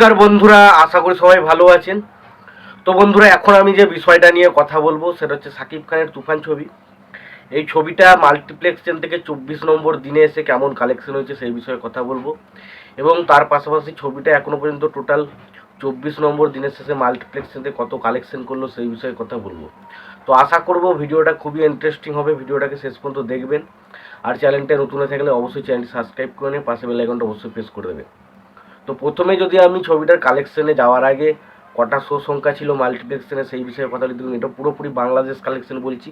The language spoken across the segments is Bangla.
নমস্কার বন্ধুরা, আশা করি সবাই ভালো আছেন। তো বন্ধুরা, এখন আমি যে বিষয়টা নিয়ে কথা বলব, সেটা হচ্ছে সাকিব খানের তুফান ছবি। এই ছবিটা মাল্টিপ্লেক্স চেন থেকে চব্বিশ নম্বর দিনে এসে কেমন কালেকশন হয়েছে সেই বিষয়ে কথা বলব। এবং তার পাশাপাশি ছবিটা এখনও পর্যন্ত টোটাল চব্বিশ নম্বর দিনের শেষে মাল্টিপ্লেক্স চেন থেকে কত কালেকশন করল সেই বিষয়ে কথা বলব। তো আশা করব ভিডিওটা খুবই ইন্টারেস্টিং হবে, ভিডিওটাকে শেষ পর্যন্ত দেখবেন। আর চ্যানেলটা নতুন থাকলে অবশ্যই চ্যানেলটি সাবস্ক্রাইব করে নিয়ে পাশে বেল আইকনটা অবশ্যই প্রেস করে দেবেন। তো প্রথমে যদি আমি ছবিটার কালেকশনে যাওয়ার আগে কটা শো সংখ্যা ছিল মাল্টিপ্লেক্সনে সেই বিষয়ে কথা বলি এটা পুরোপুরি বাংলাদেশ কালেকশন বলছি।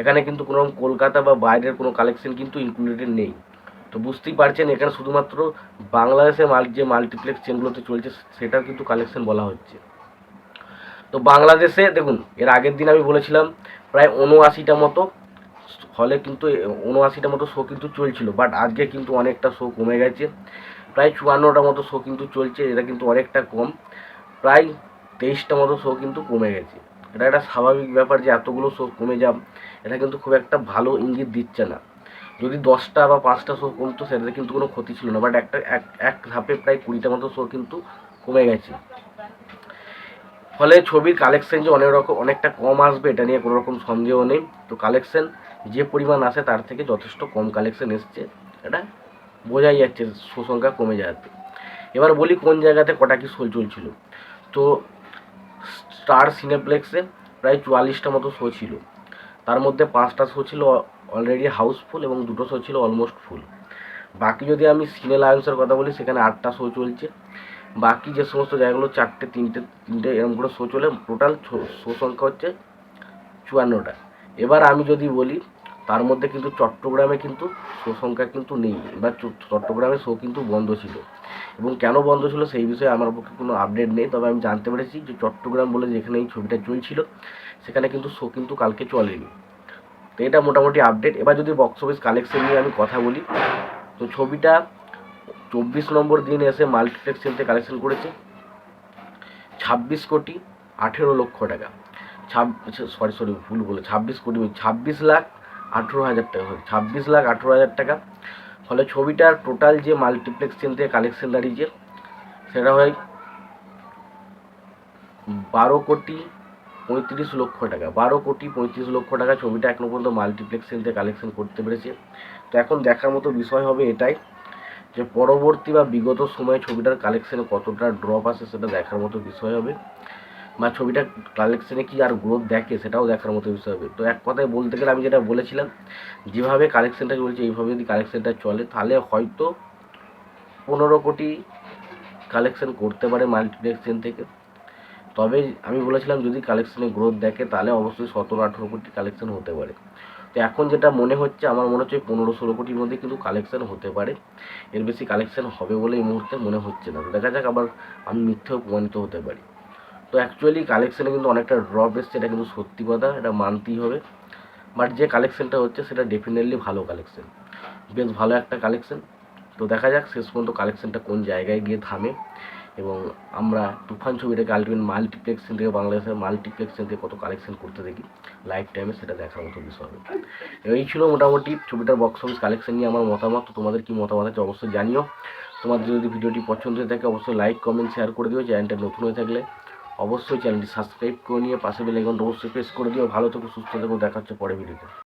এখানে কিন্তু কোনো কলকাতা বা বাইরের কোনো কালেকশন কিন্তু ইনক্লুডেড নেই। তো বুঝতেই পারছেন, এখানে শুধুমাত্র বাংলাদেশে মাল যে মাল্টিপ্লেক্স চেনগুলোতে চলছে, সেটার কিন্তু কালেকশন বলা হচ্ছে। তো বাংলাদেশে, দেখুন, এর আগের দিন আমি বলেছিলাম, প্রায় উনআশিটা মতো হলে কিন্তু উনআশিটা মতো শো কিন্তু চলছিল বাট আজকে কিন্তু অনেকটা শো কমে গেছে। প্রায় চুয়ান্নটা মতো শো কিন্তু চলছে এটা কিন্তু অনেকটা কম। প্রায় তেইশটা মতো শো কিন্তু কমে গেছে। এটা একটা স্বাভাবিক ব্যাপার যে এতগুলো শো কমে যাব এটা কিন্তু খুব একটা ভালো ইঙ্গিত দিচ্ছে না। যদি দশটা বা পাঁচটা শো কমতো, সেটাতে কিন্তু কোনো ক্ষতি ছিল না। বাট একটা, এক এক ধাপে প্রায় কুড়িটা মতো শো কিন্তু কমে গেছে। ফলে ছবির কালেকশন যে অনেক রকম, অনেকটা কম আসবে, এটা নিয়ে কোনো রকম সন্দেহ নেই। তো কালেকশন যে পরিমাণ আসে, তার থেকে যথেষ্ট কম কালেকশন এসছে। এটা বোঝাই যাচ্ছে সুসংখ্যা কমে যাচ্ছে এবার বলি কোন জায়গাতে কটা কি শো চলছিল। তো স্টার সিনেপ্লেক্সে প্রায় চুয়াল্লিশটা মতো শো ছিল। তার মধ্যে পাঁচটা শো ছিল অলরেডি হাউসফুল এবং দুটো শো ছিল অলমোস্ট ফুল বাকি যদি আমি সিনে লায়ন্সের কথা বলি, সেখানে আটটা শো চলছে। বাকি যে সমস্ত জায়গাগুলো চারটে, তিনটে তিনটে এরকম করে শো চলে টোটাল শো সংখ্যা হচ্ছে চুয়ান্নটা। এবার আমি যদি বলি তার মধ্যে কিন্তু চট্টগ্রামে কিন্তু শো সংখ্যা কিন্তু নেই। চ- চট্টগ্রামে শো কিন্তু বন্ধ ছিল। এবং কেন বন্ধ ছিল সেই বিষয়ে আমার পক্ষে কোনো আপডেট নেই। তবে আমি জানতে পেরেছি যে চট্টগ্রাম বলে যেখানে এই ছবিটা চলছিল, সেখানে কিন্তু শো কিন্তু কালকে চলেনি। তো এটা মোটামুটি আপডেট এবার যদি বক্স অফিস কালেকশন নিয়ে আমি কথা বলি, তো ছবিটা চব্বিশ নম্বর দিন এসে মাল্টিপ্লেক্স চেনতে কালেকশন করেছে। ছাব্বিশ কোটি আঠেরো লক্ষ টাকা। ছাব্বিশ সরি সরি, ভুল বলে ছাব্বিশ কোটি ছাব্বিশ লাখ আঠেরো হাজার টাকা সরি ছাব্বিশ লাখ আঠেরো হাজার টাকা। ফলে ছবিটার টোটাল যে মাল্টিপ্লেক্স চেন থেকে কালেকশন দাঁড়িয়েছে, সেটা হয় বারো কোটি পঁয়ত্রিশ লক্ষ টাকা। বারো কোটি পঁয়ত্রিশ লক্ষ টাকা ছবিটা এখনও পর্যন্ত মাল্টিপ্লেক্স চেন থেকে কালেকশন করতে পেরেছে। তো এখন দেখার মতো বিষয় হবে এটাই যে পরবর্তী বা বিগত সময়ে ছবিটার কালেকশনে কতটা ড্রপ আসে সেটা দেখার মতো বিষয় হবে। বা ছবিটা কালেকশনে কি আর গ্রোথ দেখে সেটাও দেখার মতো বিষয় হবে। তো এক কথায় বলতে গেলে আমি যেটা বলেছিলাম, যেভাবে কালেকশনটা চলছে এইভাবে যদি কালেকশনটা চলে, তাহলে হয়তো পনেরো কোটি কালেকশন করতে পারে মাল্টিপ্লেক্স চেন থেকে। তবে আমি বলেছিলাম, যদি কালেকশনে গ্রোথ দেখে, তাহলে অবশ্যই সতেরো আঠেরো কোটি কালেকশন হতে পারে। তো এখন যেটা মনে হচ্ছে, আমার মনে হচ্ছে পনেরো ষোলো কোটির মধ্যে কিন্তু কালেকশন হতে পারে। এর বেশি কালেকশন হবে বলে এই মুহূর্তে মনে হচ্ছে না। দেখা যাক, আবার আমি মিথ্যেও প্রমাণিত হতে পারি। তো অ্যাকচুয়ালি কালেকশানে কিন্তু অনেকটা ড্রপ এসছে এটা কিন্তু সত্যি কথা, এটা মানতেই হবে। বাট যে কালেকশানটা হচ্ছে, সেটা ডেফিনেটলি ভালো কালেকশান বেশ ভালো একটা কালেকশান তো দেখা যাক, শেষ পর্যন্ত কালেকশানটা কোন জায়গায় গিয়ে থামে। এবং আমরা তুফান ছবিটাকে আলটিমেট মাল্টিপ্লেক্স থেকে, বাংলাদেশের মাল্টিপ্লেক্স থেকে কত কালেকশন করতে দেখি। লাইফ টাইমে সেটা দেখার মতো বিষয় হবে। এই ছিল মোটামুটি ছবিটার বক্স অফিস কালেকশন নিয়ে আমার মতামত। তো তোমাদের কি মতামত আছে অবশ্যই জানিও। তোমাদের যদি ভিডিওটি পছন্দ হয়ে থাকে, অবশ্যই লাইক কমেন্ট শেয়ার করে দিও। চ্যানেলটা নতুন হয়ে থাকলে অবশ্যই চ্যানেলটি সাবস্ক্রাইব করে নিয়ে পাশে বেল অবশ্যই প্রেস করে দিও। ভালো থেকো, সুস্থ থেকো, দেখা হচ্ছে পরে ভিডিওতে।